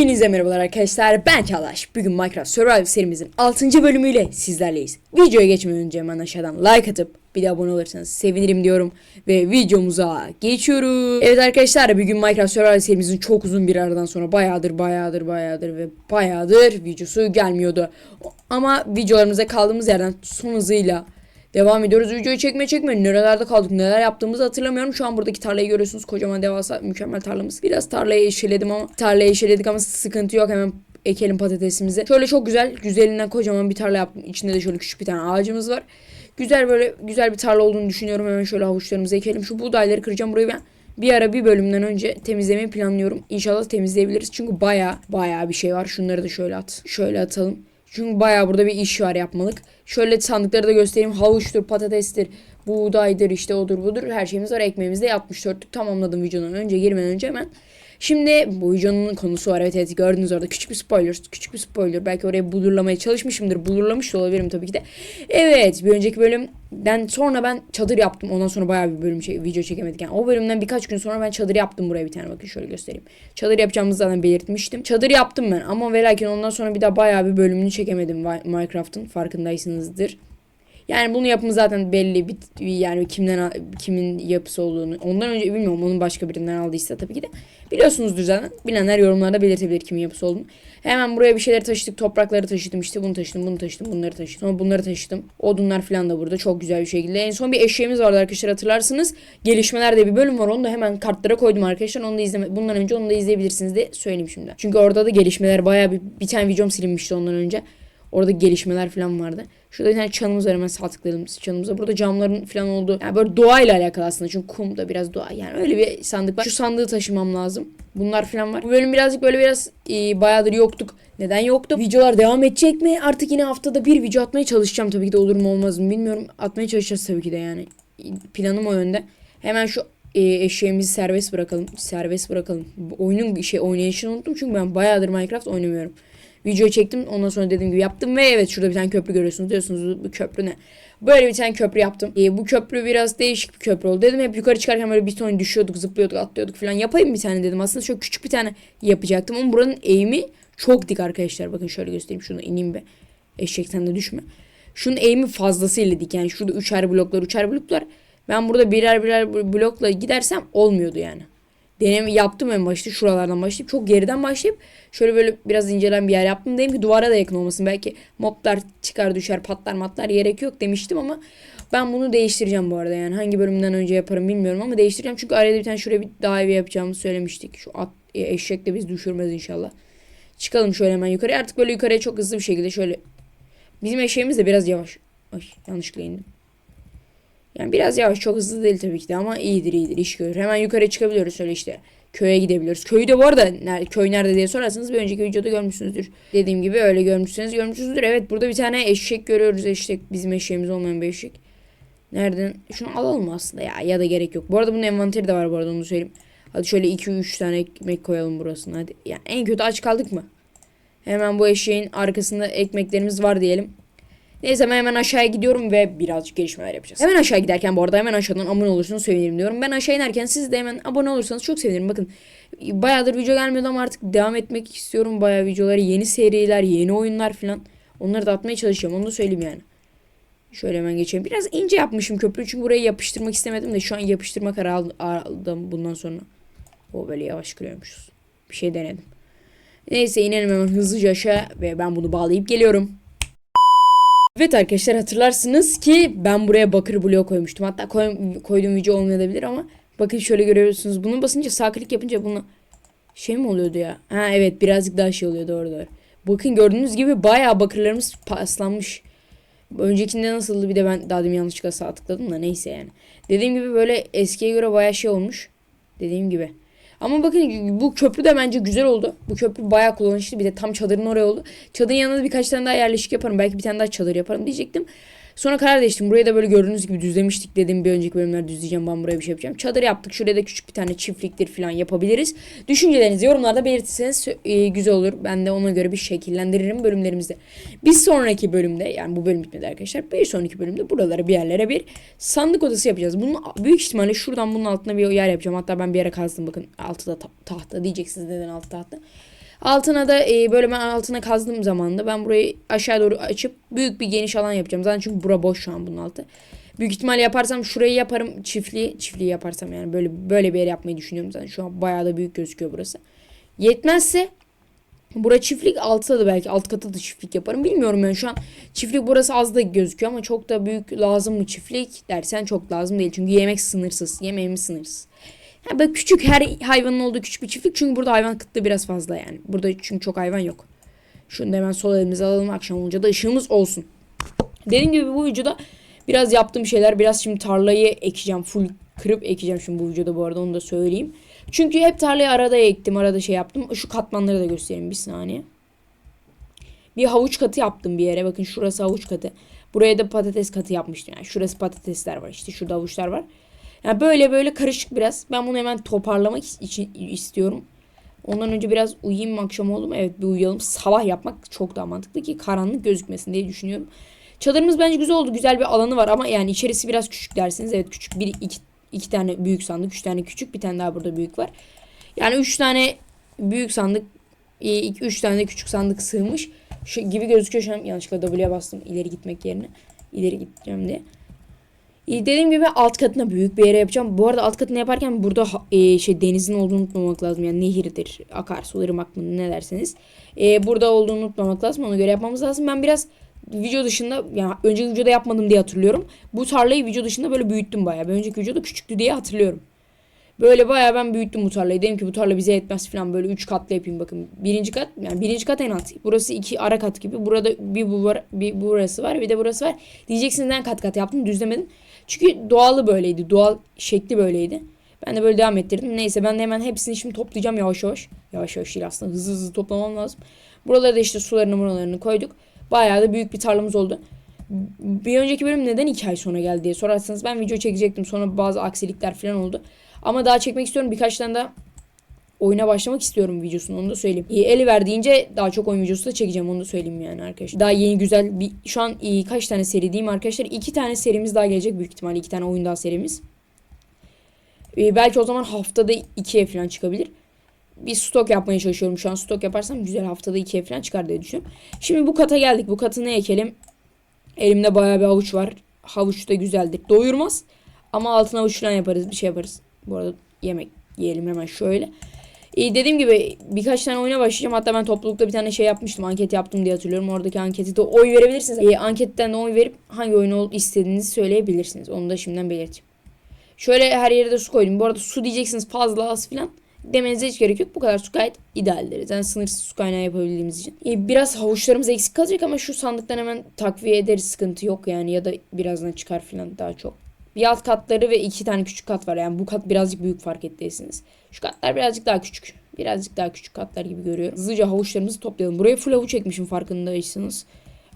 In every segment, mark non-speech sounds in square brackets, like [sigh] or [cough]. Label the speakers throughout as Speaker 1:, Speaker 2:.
Speaker 1: Hepinize merhabalar arkadaşlar ben Çağdaş. Bugün Minecraft Survival serimizin 6. bölümüyle sizlerleyiz. Videoya geçmeden önce hemen aşağıdan like atıp bir de abone olursanız sevinirim diyorum. Ve videomuza geçiyoruz. Evet arkadaşlar bugün Minecraft Survival serimizin çok uzun bir aradan sonra bayağıdır bayağıdır bayağıdır ve bayağıdır videosu gelmiyordu. Ama videolarımıza kaldığımız yerden son hızıyla Devam ediyoruz. Videoyu çekme çekme. Nerelerde kaldık neler yaptığımızı hatırlamıyorum. Şu an buradaki tarlayı görüyorsunuz. Kocaman devasa mükemmel tarlamız. Biraz tarlayı eşeledim ama tarlayı eşeledik ama sıkıntı yok. Hemen ekelim patatesimizi. Şöyle çok güzel güzelinden kocaman bir tarla yaptım. İçinde de şöyle küçük bir tane ağacımız var. Güzel böyle güzel bir tarla olduğunu düşünüyorum. Hemen şöyle havuçlarımızı ekelim. Şu buğdayları kıracağım. Burayı ben bir ara bir bölümden önce temizlemeyi planlıyorum. İnşallah temizleyebiliriz. Çünkü baya baya bir şey var. Şunları da şöyle at. Şöyle atalım. Çünkü bayağı burada bir iş var yapmalık. Şöyle sandıkları da göstereyim. Havuçtur, patatestir, buğdaydır işte odur budur. Her şeyimiz var. Ekmeğimizi de yapmış dörtlük tamamladım videonun önce girmeden önce hemen. Şimdi bu videonun konusu var. Evet evet gördünüz orada küçük bir spoiler. Küçük bir spoiler. Belki oraya bulurlamaya çalışmışımdır. Bulurlamış da olabilirim tabii ki de. Evet bir önceki bölümden sonra ben çadır yaptım. Ondan sonra bayağı bir bölüm çek video çekemedik. Yani o bölümden birkaç gün sonra ben çadır yaptım buraya bir tane. Bakın şöyle göstereyim. Çadır yapacağımızı zaten belirtmiştim. Çadır yaptım ben ama ve ondan sonra bir daha bayağı bir bölümünü çekemedim Minecraft'ın. Farkındaysınızdır. Yani bunu yapımı zaten belli bir yani kimden kimin yapısı olduğunu. Ondan önce bilmiyorum onun başka birinden aldıysa tabii ki de. Biliyorsunuzdur zaten. Bilenler yorumlarda belirtebilir kimin yapısı olduğunu. Hemen buraya bir şeyler taşıdık. Toprakları taşıdım işte bunu taşıdım bunu taşıdım bunları taşıdım. Sonra bunları taşıdım. Odunlar falan da burada çok güzel bir şekilde. En son bir eşeğimiz vardı arkadaşlar hatırlarsınız. Gelişmelerde bir bölüm var onu da hemen kartlara koydum arkadaşlar. Onu da izleme bundan önce onu da izleyebilirsiniz diye söyleyeyim şimdi. Çünkü orada da gelişmeler bayağı bir, bir tane videom silinmişti ondan önce. Orada gelişmeler falan vardı. Şurada bir tane çanımız var hemen sağ çanımıza. Burada camların falan olduğu. Yani böyle doğayla alakalı aslında. Çünkü kum da biraz doğa. Yani öyle bir sandık var. Şu sandığı taşımam lazım. Bunlar falan var. Bu bölüm birazcık böyle biraz e, bayağıdır yoktuk. Neden yoktu? Videolar devam edecek mi? Artık yine haftada bir video atmaya çalışacağım. Tabii ki de olur mu olmaz mı bilmiyorum. Atmaya çalışacağız tabii ki de yani. Planım o yönde. Hemen şu e, eşeğimizi serbest bırakalım. Serbest bırakalım. Oyunun şey oynayışını unuttum. Çünkü ben bayağıdır Minecraft oynamıyorum. Video çektim. Ondan sonra dediğim gibi yaptım ve evet şurada bir tane köprü görüyorsunuz. Diyorsunuz bu köprü ne? Böyle bir tane köprü yaptım. E, bu köprü biraz değişik bir köprü oldu. Dedim hep yukarı çıkarken böyle bir ton düşüyorduk, zıplıyorduk, atlıyorduk falan. Yapayım bir tane dedim. Aslında şöyle küçük bir tane yapacaktım ama buranın eğimi çok dik arkadaşlar. Bakın şöyle göstereyim. Şunu ineyim be. Eşek sen de düşme. Şunun eğimi fazlasıyla dik. Yani şurada üçer bloklar, üçer bloklar. Ben burada birer birer blokla gidersem olmuyordu yani deneme yaptım en başta şuralardan başlayıp çok geriden başlayıp şöyle böyle biraz incelen bir yer yaptım. Dedim ki duvara da yakın olmasın. Belki moblar çıkar düşer patlar matlar gerek yok demiştim ama ben bunu değiştireceğim bu arada yani. Hangi bölümden önce yaparım bilmiyorum ama değiştireceğim. Çünkü arada bir tane şuraya bir daha evi yapacağımızı söylemiştik. Şu at, e, eşek de biz düşürmez inşallah. Çıkalım şöyle hemen yukarı. Artık böyle yukarıya çok hızlı bir şekilde şöyle. Bizim eşeğimiz de biraz yavaş. Ay yanlışlıkla indim. Yani biraz yavaş çok hızlı değil tabii ki de ama iyidir iyidir iş görür. Hemen yukarı çıkabiliyoruz şöyle işte. Köye gidebiliyoruz. Köyü de bu arada nerede, köy nerede diye sorarsanız bir önceki videoda görmüşsünüzdür. Dediğim gibi öyle görmüşsünüz görmüşsünüzdür. Evet burada bir tane eşek görüyoruz eşek. Bizim eşeğimiz olmayan bir eşek. Nereden? Şunu alalım aslında ya ya da gerek yok. Bu arada bunun envanteri de var bu arada onu söyleyeyim. Hadi şöyle 2-3 tane ekmek koyalım burasına hadi. Yani en kötü aç kaldık mı? Hemen bu eşeğin arkasında ekmeklerimiz var diyelim. Neyse ben hemen aşağıya gidiyorum ve birazcık gelişmeler yapacağız. Hemen aşağı giderken bu arada hemen aşağıdan abone olursanız sevinirim diyorum. Ben aşağı inerken siz de hemen abone olursanız çok sevinirim. Bakın bayağıdır video gelmiyordu ama artık devam etmek istiyorum. Bayağı videoları yeni seriler, yeni oyunlar falan. Onları da atmaya çalışacağım. Onu da söyleyeyim yani. Şöyle hemen geçeyim. Biraz ince yapmışım köprüyü çünkü burayı yapıştırmak istemedim de şu an yapıştırma kararı aldım bundan sonra. O böyle yavaş kırıyormuşuz. Bir şey denedim. Neyse inelim hemen hızlıca aşağı ve ben bunu bağlayıp geliyorum. Evet arkadaşlar hatırlarsınız ki ben buraya bakır bloğu koymuştum. Hatta koy, koyduğum video olmayabilir ama bakın şöyle görüyorsunuz. Bunu basınca sağ klik yapınca bunu şey mi oluyordu ya? Ha evet birazcık daha şey oluyor doğru doğru. Bakın gördüğünüz gibi bayağı bakırlarımız paslanmış. Öncekinde nasıldı bir de ben daha demin yanlışlıkla sağ tıkladım da neyse yani. Dediğim gibi böyle eskiye göre bayağı şey olmuş. Dediğim gibi. Ama bakın bu köprü de bence güzel oldu. Bu köprü bayağı kullanışlı. Bir de tam çadırın oraya oldu. Çadırın yanında birkaç tane daha yerleşik yaparım. Belki bir tane daha çadır yaparım diyecektim. Sonra karar değiştim. Burayı da böyle gördüğünüz gibi düzlemiştik dedim. Bir önceki bölümler düzleyeceğim. Ben buraya bir şey yapacağım. Çadır yaptık. Şuraya da küçük bir tane çiftliktir falan yapabiliriz. Düşüncelerinizi yorumlarda belirtirseniz e, güzel olur. Ben de ona göre bir şekillendiririm bölümlerimizde. Bir sonraki bölümde yani bu bölüm bitmedi arkadaşlar. Bir sonraki bölümde buralara bir yerlere bir sandık odası yapacağız. Bunun büyük ihtimalle şuradan bunun altına bir yer yapacağım. Hatta ben bir yere kazdım bakın. Altıda ta tahta diyeceksiniz neden altı tahta. Altına da e, böyle ben altına kazdığım zaman da ben burayı aşağı doğru açıp büyük bir geniş alan yapacağım. Zaten çünkü bura boş şu an bunun altı. Büyük ihtimal yaparsam şurayı yaparım çiftliği. Çiftliği yaparsam yani böyle böyle bir yer yapmayı düşünüyorum zaten. Şu an bayağı da büyük gözüküyor burası. Yetmezse Bura çiftlik altta da belki alt katı da çiftlik yaparım. Bilmiyorum yani şu an çiftlik burası az da gözüküyor ama çok da büyük lazım mı çiftlik dersen çok lazım değil. Çünkü yemek sınırsız. Yemeğimiz sınırsız. Yani böyle küçük her hayvanın olduğu küçük bir çiftlik. Çünkü burada hayvan kıtlığı biraz fazla yani. Burada çünkü çok hayvan yok. Şunu da hemen sol elimize alalım. Akşam olunca da ışığımız olsun. Dediğim gibi bu videoda biraz yaptığım şeyler. Biraz şimdi tarlayı ekeceğim. Full kırıp ekeceğim şimdi bu videoda bu arada onu da söyleyeyim. Çünkü hep tarlayı arada ektim. Arada şey yaptım. Şu katmanları da göstereyim bir saniye. Bir havuç katı yaptım bir yere. Bakın şurası havuç katı. Buraya da patates katı yapmıştım. Yani şurası patatesler var. işte şurada havuçlar var. Yani böyle böyle karışık biraz. Ben bunu hemen toparlamak için istiyorum. Ondan önce biraz uyuyayım mı akşam oldu mu? Evet bir uyuyalım. Sabah yapmak çok daha mantıklı ki karanlık gözükmesin diye düşünüyorum. Çadırımız bence güzel oldu. Güzel bir alanı var ama yani içerisi biraz küçük dersiniz. Evet küçük. Bir iki iki tane büyük sandık, üç tane küçük, bir tane daha burada büyük var. Yani üç tane büyük sandık, e, üç tane küçük sandık sığmış. Şu gibi gözüküyor şu an yanlışlıkla W'ye bastım ileri gitmek yerine. ileri gideceğim diye. E, dediğim gibi alt katına büyük bir yere yapacağım. Bu arada alt katını yaparken burada e, şey denizin olduğunu unutmamak lazım. Yani nehirdir, akarsu, ırmak mı ne derseniz. E, burada olduğunu unutmamak lazım. Ona göre yapmamız lazım. Ben biraz video dışında yani önceki videoda yapmadım diye hatırlıyorum. Bu tarlayı video dışında böyle büyüttüm bayağı. Bir önceki videoda küçüktü diye hatırlıyorum. Böyle bayağı ben büyüttüm bu tarlayı. Dedim ki bu tarla bize yetmez falan böyle 3 katlı yapayım bakın. Birinci kat yani birinci kat en alt. Burası iki ara kat gibi. Burada bir bu var, bir burası var, bir de burası var. Diyeceksiniz neden kat kat yaptım düzlemedim. Çünkü doğalı böyleydi. Doğal şekli böyleydi. Ben de böyle devam ettirdim. Neyse ben de hemen hepsini şimdi toplayacağım yavaş yavaş. Yavaş yavaş değil aslında hızlı hızlı toplamam lazım. Buralara da işte sularını buralarını koyduk. Bayağı da büyük bir tarlamız oldu. Bir önceki bölüm neden 2 ay sonra geldi diye sorarsanız ben video çekecektim. Sonra bazı aksilikler falan oldu. Ama daha çekmek istiyorum. Birkaç tane daha oyuna başlamak istiyorum videosunu onu da söyleyeyim. İyi, eli verdiğince daha çok oyun videosu da çekeceğim onu da söyleyeyim yani arkadaşlar. Daha yeni güzel bir şu an kaç tane seri diyeyim arkadaşlar. iki tane serimiz daha gelecek büyük ihtimalle iki tane oyun daha serimiz. Ee, belki o zaman haftada ikiye falan çıkabilir bir stok yapmaya çalışıyorum şu an. Stok yaparsam güzel haftada ikiye falan çıkar diye düşünüyorum. Şimdi bu kata geldik. Bu katı ne ekelim? Elimde bayağı bir havuç var. Havuç da güzeldir. Doyurmaz. Ama altına havuç falan yaparız. Bir şey yaparız. Bu arada yemek yiyelim hemen şöyle. Ee, dediğim gibi birkaç tane oyuna başlayacağım. Hatta ben toplulukta bir tane şey yapmıştım. Anket yaptım diye hatırlıyorum. Oradaki anketi de oy verebilirsiniz. Ee, anketten de oy verip hangi oyunu istediğinizi söyleyebilirsiniz. Onu da şimdiden belirteyim. Şöyle her yere de su koydum. Bu arada su diyeceksiniz fazla az filan demenize hiç gerek yok. Bu kadar su gayet idealdir. Yani sınırsız su kaynağı yapabildiğimiz için. E, biraz havuçlarımız eksik kalacak ama şu sandıktan hemen takviye ederiz. Sıkıntı yok yani. Ya da birazdan çıkar falan daha çok. Bir alt katları ve iki tane küçük kat var. Yani bu kat birazcık büyük fark ettiyseniz. Şu katlar birazcık daha küçük. Birazcık daha küçük katlar gibi görüyorum. Hızlıca havuçlarımızı toplayalım. Buraya full havuç ekmişim farkındaysanız.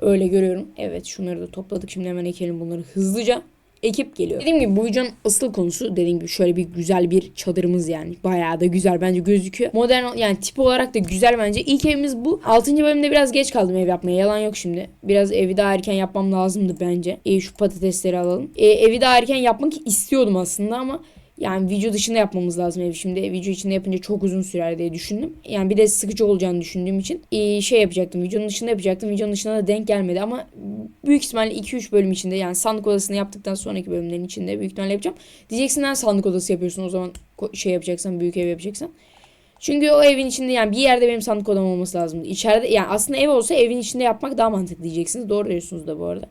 Speaker 1: Öyle görüyorum. Evet şunları da topladık. Şimdi hemen ekelim bunları hızlıca ekip geliyor. Dediğim gibi bu videonun asıl konusu dediğim gibi şöyle bir güzel bir çadırımız yani. Bayağı da güzel bence gözüküyor. Modern yani tip olarak da güzel bence. İlk evimiz bu. 6. bölümde biraz geç kaldım ev yapmaya. Yalan yok şimdi. Biraz evi daha erken yapmam lazımdı bence. E, şu patatesleri alalım. E, evi daha erken yapmak istiyordum aslında ama yani video dışında yapmamız lazım evi şimdi. Video içinde yapınca çok uzun sürer diye düşündüm. Yani bir de sıkıcı olacağını düşündüğüm için ee, şey yapacaktım. Videonun dışında yapacaktım. Videonun dışında da denk gelmedi ama büyük ihtimalle 2-3 bölüm içinde yani sandık odasını yaptıktan sonraki bölümlerin içinde büyük ihtimalle yapacağım. Diyeceksin sen sandık odası yapıyorsun o zaman şey yapacaksan büyük ev yapacaksan. Çünkü o evin içinde yani bir yerde benim sandık odam olması lazım. İçeride yani aslında ev olsa evin içinde yapmak daha mantıklı diyeceksiniz. Doğru diyorsunuz da bu arada.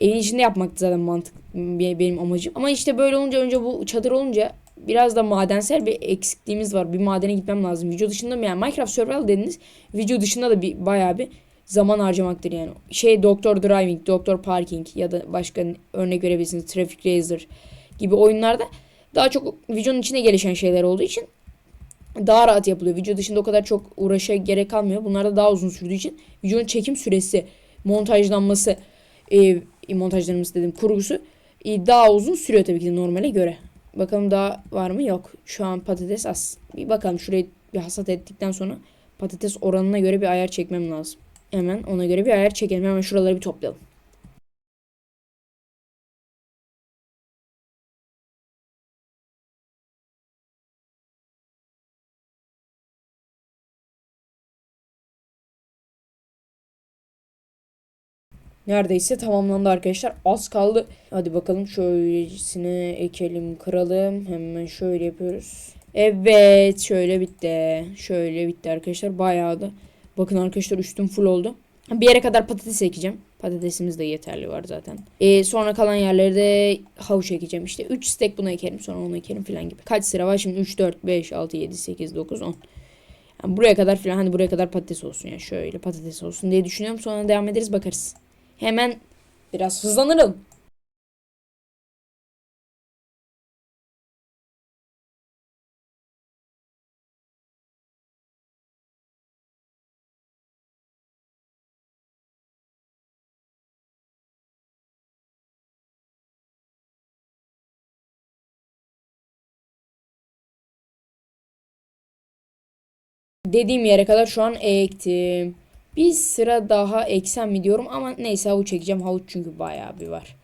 Speaker 1: Evin içinde yapmak zaten mantık benim amacım. Ama işte böyle olunca önce bu çadır olunca biraz da madensel bir eksikliğimiz var. Bir madene gitmem lazım. Video dışında mı yani Minecraft Survival dediniz. Video dışında da bir bayağı bir zaman harcamaktır yani. Şey Doktor Driving, Doktor Parking ya da başka örnek verebilirsiniz. Traffic Racer gibi oyunlarda daha çok videonun içine gelişen şeyler olduğu için daha rahat yapılıyor. Video dışında o kadar çok uğraşa gerek kalmıyor. Bunlarda daha uzun sürdüğü için videonun çekim süresi, montajlanması, e, montajlarımız dedim kurgusu e, daha uzun sürüyor tabii ki de normale göre. Bakalım daha var mı? Yok. Şu an patates az. Bir bakalım şurayı bir hasat ettikten sonra patates oranına göre bir ayar çekmem lazım. Hemen ona göre bir ayar çekelim. Hemen şuraları bir toplayalım. Neredeyse tamamlandı arkadaşlar. Az kaldı. Hadi bakalım şöylesine ekelim kıralım. Hemen şöyle yapıyoruz. Evet şöyle bitti. Şöyle bitti arkadaşlar. Bayağı da. Bakın arkadaşlar üstüm full oldu. Bir yere kadar patates ekeceğim. Patatesimiz de yeterli var zaten. Ee, sonra kalan yerlere de havuç ekeceğim. İşte 3 stek bunu ekerim sonra onu ekerim falan gibi. Kaç sıra var şimdi? 3, 4, 5, 6, 7, 8, 9, 10. Yani buraya kadar falan hani buraya kadar patates olsun ya. Şöyle patates olsun diye düşünüyorum. Sonra devam ederiz bakarız. Hemen biraz hızlanırım. Dediğim yere kadar şu an ektim. Bir sıra daha eksem mi diyorum ama neyse havuç çekeceğim. Havuç çünkü bayağı bir var.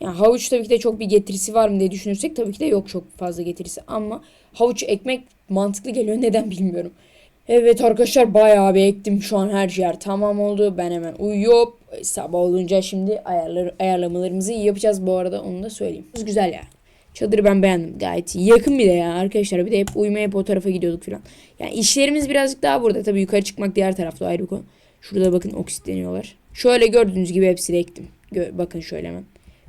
Speaker 1: Yani havuç tabii ki de çok bir getirisi var mı diye düşünürsek tabii ki de yok çok fazla getirisi. Ama havuç ekmek mantıklı geliyor [laughs] neden bilmiyorum. Evet arkadaşlar bayağı bir ektim. Şu an her yer tamam oldu. Ben hemen uyuyup sabah olunca şimdi ayarlar, ayarlamalarımızı yapacağız bu arada onu da söyleyeyim. Güzel ya. Çadırı ben beğendim gayet iyi. Yakın bir de ya arkadaşlar. Bir de hep uyumaya hep o tarafa gidiyorduk falan. Yani işlerimiz birazcık daha burada. Tabii yukarı çıkmak diğer tarafta ayrı bir konu. Şurada bakın oksitleniyorlar. Şöyle gördüğünüz gibi hepsini ektim. Gö bakın şöyle hemen.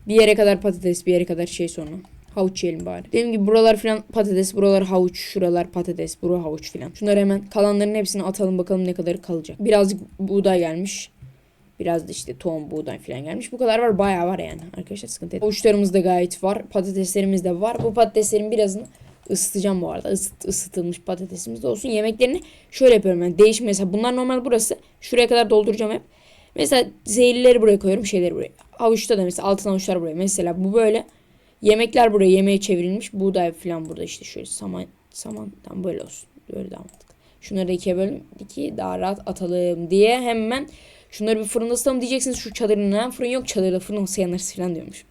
Speaker 1: Bir yere kadar patates bir yere kadar şey sonra. Havuç yiyelim bari. Dediğim gibi buralar falan patates, buralar havuç, şuralar patates, bura havuç falan. Şunları hemen kalanların hepsini atalım bakalım ne kadarı kalacak. Birazcık buğday gelmiş. Biraz da işte tohum, buğday falan gelmiş. Bu kadar var. Bayağı var yani. Arkadaşlar sıkıntı yok. Havuçlarımız da gayet var. Patateslerimiz de var. Bu patateslerin birazını ısıtacağım bu arada. Isıt, ısıtılmış patatesimiz de olsun. Yemeklerini şöyle yapıyorum ben. Değişik mesela bunlar normal burası. Şuraya kadar dolduracağım hep. Mesela zehirlileri buraya koyuyorum. Şeyleri buraya. Havuçta da mesela altın havuçlar buraya. Mesela bu böyle. Yemekler buraya yemeğe çevrilmiş. Buğday falan burada işte şöyle saman saman tam böyle olsun. Böyle daha mantıklı. Şunları da ikiye bölelim ki daha rahat atalım diye hemen şunları bir fırında ısıtalım diyeceksiniz şu çadırın ne fırın yok çadırda fırın olsa yanarız falan diyormuş.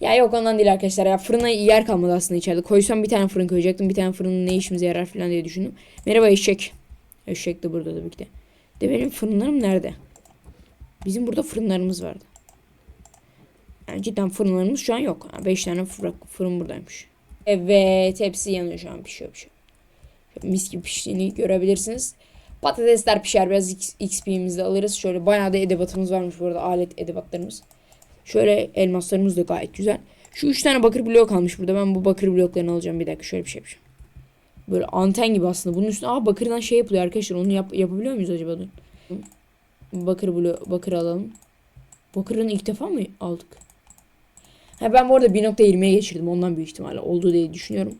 Speaker 1: Ya yok ondan değil arkadaşlar ya fırına yer kalmadı aslında içeride. Koysam bir tane fırın koyacaktım. Bir tane fırının ne işimize yarar falan diye düşündüm. Merhaba eşek. Eşek de burada tabii ki de. De benim fırınlarım nerede? Bizim burada fırınlarımız vardı. Yani cidden fırınlarımız şu an yok. 5 tane fırın, buradaymış. Evet hepsi yanıyor şu an pişiyor pişiyor. Mis gibi piştiğini görebilirsiniz. Patatesler pişer biraz XP'mizi alırız. Şöyle bayağı da edebatımız varmış bu arada alet edebatlarımız. Şöyle elmaslarımız da gayet güzel. Şu 3 tane bakır blok kalmış burada. Ben bu bakır bloklarını alacağım. Bir dakika şöyle bir şey yapacağım. Böyle anten gibi aslında. Bunun üstüne aa bakırdan şey yapılıyor arkadaşlar. Onu yap yapabiliyor muyuz acaba? Dur. Bakır blok bakır alalım. Bakırın ilk defa mı aldık? Ha ben bu arada 1.20'ye geçirdim. Ondan büyük ihtimalle oldu diye düşünüyorum.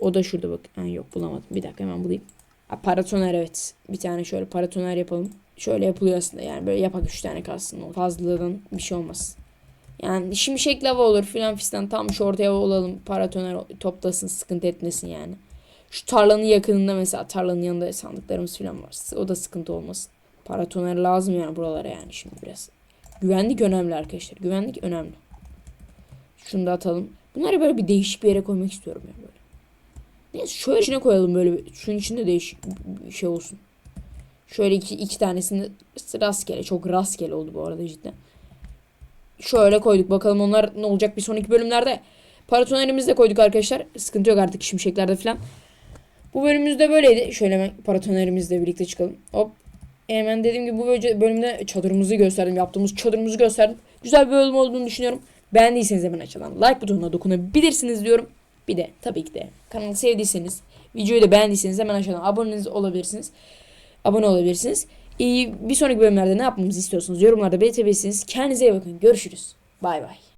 Speaker 1: O da şurada bak. Ha, yok bulamadım. Bir dakika hemen bulayım. Ha, paratoner evet. Bir tane şöyle paratoner yapalım. Şöyle yapılıyor aslında yani böyle yapak 3 tane kalsın. Fazladan bir şey olmaz. Yani şimşek lava olur filan fistan tam şu ortaya olalım. Paratoner toplasın sıkıntı etmesin yani. Şu tarlanın yakınında mesela tarlanın yanında sandıklarımız filan var. O da sıkıntı olmasın. Paratoner lazım yani buralara yani şimdi biraz. Güvenlik önemli arkadaşlar. Güvenlik önemli. Şunu da atalım. Bunları böyle bir değişik bir yere koymak istiyorum ya böyle. Neyse şöyle içine koyalım böyle. Şunun içinde değişik bir şey olsun. Şöyle iki, iki tanesini rastgele. Çok rastgele oldu bu arada cidden. Şöyle koyduk. Bakalım onlar ne olacak bir sonraki bölümlerde. Paratonerimizi de koyduk arkadaşlar. Sıkıntı yok artık şimşeklerde falan. Bu bölümümüzde böyleydi. Şöyle hemen paratonerimizle birlikte çıkalım. Hop. Hemen dediğim gibi bu bölümde çadırımızı gösterdim. Yaptığımız çadırımızı gösterdim. Güzel bir bölüm olduğunu düşünüyorum. Beğendiyseniz hemen aşağıdan like butonuna dokunabilirsiniz diyorum. Bir de tabii ki de kanalı sevdiyseniz, videoyu da beğendiyseniz hemen aşağıdan aboneniz olabilirsiniz. Abone olabilirsiniz. Ee, bir sonraki bölümlerde ne yapmamızı istiyorsanız yorumlarda belirtebilirsiniz. Kendinize iyi bakın. Görüşürüz. Bay bay.